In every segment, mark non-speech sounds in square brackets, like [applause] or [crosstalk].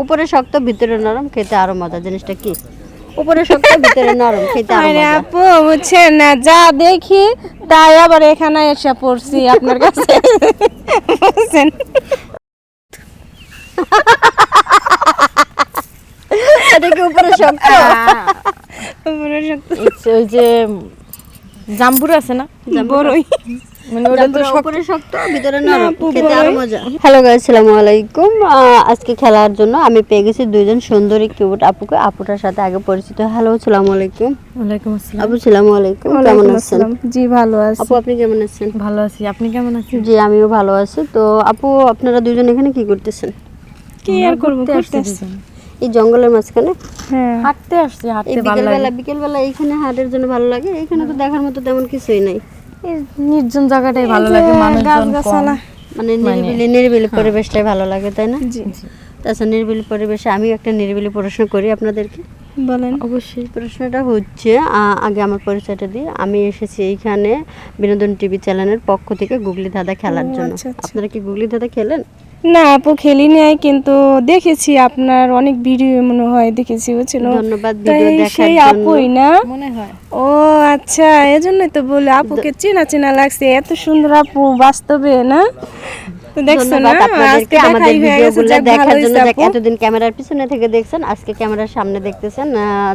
উপরে শক্ত ভিতরে নরম খেতে আরও মজা। জিনিসটা কি? উপরে শক্ত ভিতরে নরম খেতে আরও মজা। আপু বুঝছেন না যা দেখি তাই আবার এখানে এসে পড়ছি আপনার কাছে। বুঝছেন? এটা কি উপরে শক্ত? উপরে শক্ত। ওই যে জাম্বুর আছে না? বড়ই। মানে ওটা তো উপরে শক্ত ভিতরে নরম। খেতে আরও মজা। হ্যালো গাইস আসসালামু আলাইকুম। আজকে খেলার জন্য আমি পেয়ে গেছি দুইজন সুন্দরী কিউট আপুকে। আপুটার সাথে আগে পরিচিত। হ্যালো আসসালামু আলাইকুম। ওয়ালাইকুম আসসালাম। আপু সালামু আলাইকুম। কেমন আছেন? জি ভালো আছি। আপু আপনি কেমন আছেন? ভালো আছি। আপনি কেমন আছেন? জি আমিও ভালো আছি। তো আপু আপনারা দুইজন এখানে কি করতেছেন? কি আর করব? করতেছি। এই জঙ্গলের মাঝখানে? হ্যাঁ। হাঁটতে আসছি হাঁটতে ভালো বিকেলবেলা লাগে। বিকেলবেলা এইখানে হাটের জন্য ভালো লাগে? এখানে তো দেখার মতো তেমন কিছুই নাই। নির্জন জায়গাটাই ভালো লাগে মানুষজন কম। মানে নিরিবিলি নিরিবিলি পরিবেশটাই ভালো লাগে তাই না? জি। তাছাড়া নিরিবিলি পরিবেশে আমি একটা নিরিবিলি প্রশ্ন করি আপনাদেরকে। বলেন। অবশ্যই। প্রশ্নটা হচ্ছে আগে আমার পরিচয়টা দিই। আমি এসেছি এইখানে বিনোদন টিভি চ্যানেলের পক্ষ থেকে গুগলি দাদা খেলার জন্য। আচ্ছা, আচ্ছা। আপনারা কি গুগলি দাদা খেলেন? না আপু খেলি নাই কিন্তু দেখেছি আপনার অনেক ভিডিও মনে হয় দেখেছি বুঝছেন? ধন্যবাদ ভিডিও দেখার সেই আপুই না? মনে হয়। ও আচ্ছা এজন্যই তো বলে আপুকে চেনা চেনা লাগছে এত সুন্দর আপু বাস্তবে না? তো দেখছ না আজকে আমাদের দেখাই গেছে ভিডিওগুলো দেখার জন্য। এতদিন ক্যামেরার পিছনে থেকে দেখছেন আজকে ক্যামেরার সামনে দেখতেছেন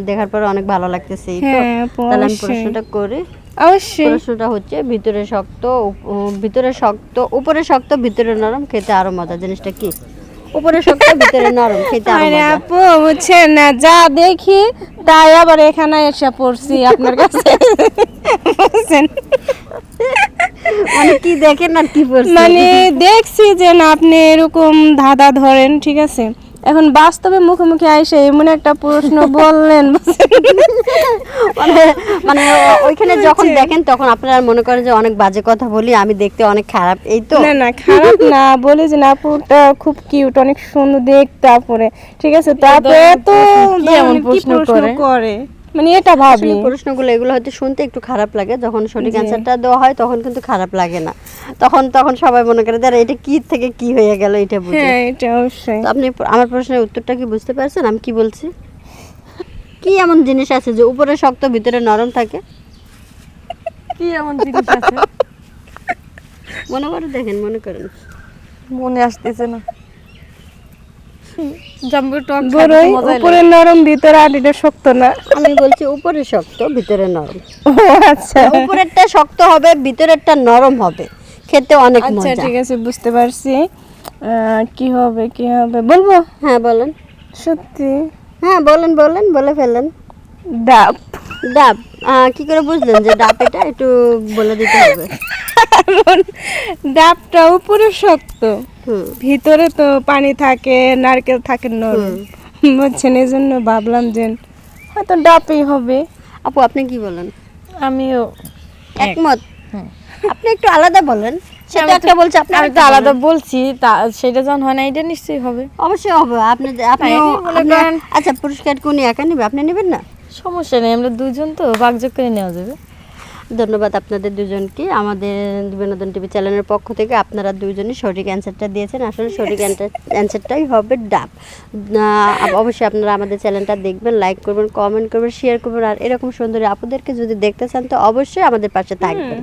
দেখার পরে অনেক ভালো লাগতেছে হ্যাঁ, আপু, তাহলে আমি প্রশ্নটা করি। অবশ্যই। প্রশ্নটা হচ্ছে ভিতরে শক্ত ভিতরে শক্ত উপরে শক্ত ভিতরে নরম খেতে আরও মজা। জিনিসটা কি? উপরে শক্ত ভিতরে নরম খেতে আরও মজা। আপু বুঝছেন না যা দেখি তাই আবার এখানে এসে পড়ছি আপনার কাছে। বুঝছেন? মানে কি দেখেন আর কি পড়ছেন মানে দেখছি যে না আপনি এরকম ধাঁধা ধরেন ঠিক আছে? এখন বাস্তবে মুখোমুখি আইসে এমন একটা প্রশ্ন বললেন। মানে মানে ওইখানে যখন দেখেন তখন আপনারা মনে করেন যে অনেক বাজে কথা বলি আমি দেখতে অনেক খারাপ এই তো? না না খারাপ না বলি যে না আপুটা খুব কিউট অনেক সুন্দর দেখতে তারপরে ঠিক আছে তারপরে তো এমন প্রশ্ন করে? মানে এটা ভাবি। প্রশ্নগুলো এগুলো হয়তো শুনতে একটু খারাপ লাগে। যখন সঠিক অ্যান্সারটা দেওয়া হয় তখন কিন্তু খারাপ লাগে না। তখন তখন সবাই মনে করে যারা এটা কি থেকে কি হয়ে গেল এটা বুঝে? হ্যাঁ এটা অবশ্যই। আপনি আমার প্রশ্নের উত্তরটা কি বুঝতে পারছেন? আমি কি বলছি? কি এমন জিনিস আছে যে উপরে শক্ত ভিতরে নরম থাকে? কি এমন জিনিস আছে? মনে করে দেখেন মনে করেন। মনে আসতেছে না। জাম্বুর টক বড়ই উপরে নরম ভিতরে আর এটা শক্ত না। আমি বলছি উপরে শক্ত ভিতরে নরম। ও আচ্ছা। উপরেরটা শক্ত হবে ভিতরেরটা নরম হবে। খেতে অনেক আচ্ছা ঠিক আছে বুঝতে পারছি। কি হবে কি হবে? বলব? হ্যাঁ বলেন। সত্যি? হ্যাঁ বলেন বলেন বলে ফেলেন। ডাব। ডাব? কি করে বুঝলেন যে ডাব এটা? একটু বলে দিতে হবে। [laughs] ডাবটা উপরে শক্ত। ভিতরে তো পানি থাকে নারকেল থাকে নরম বুঝছেন? এই জন্য ভাবলাম যে হয়তো ডাবই হবে। আপু আপনি কি বলেন? আমিও একমত? আপনি একটু আলাদা বলেন। সেটা একটা বলছে আপনি আমি তো আলাদা বলছি তা সেটা যখন হয় না এটা নিশ্চয়ই হবে। অবশ্যই হবে। আপনি আপনি তাই করেন- আচ্ছা পুরস্কার কোন একা নেবে? আপনি নেবেন না? সমস্যা নেই আমরা দুজন তো বাগযোগ করে নেওয়া যাবে। ধন্যবাদ আপনাদের দুজনকে। আমাদের বিনোদন টিভি চ্যানেলের পক্ষ থেকে আপনারা দুজনই সঠিক অ্যান্সারটা দিয়েছেন। আসলে সঠিক অ্যান্সারটাই হবে ডাব। অবশ্যই আপনারা আমাদের চ্যানেলটা দেখবেন লাইক করবেন কমেন্ট করবেন শেয়ার করবেন আর এরকম সুন্দরী আপুদেরকে যদি দেখতে চান তো অবশ্যই আমাদের পাশে থাকবেন।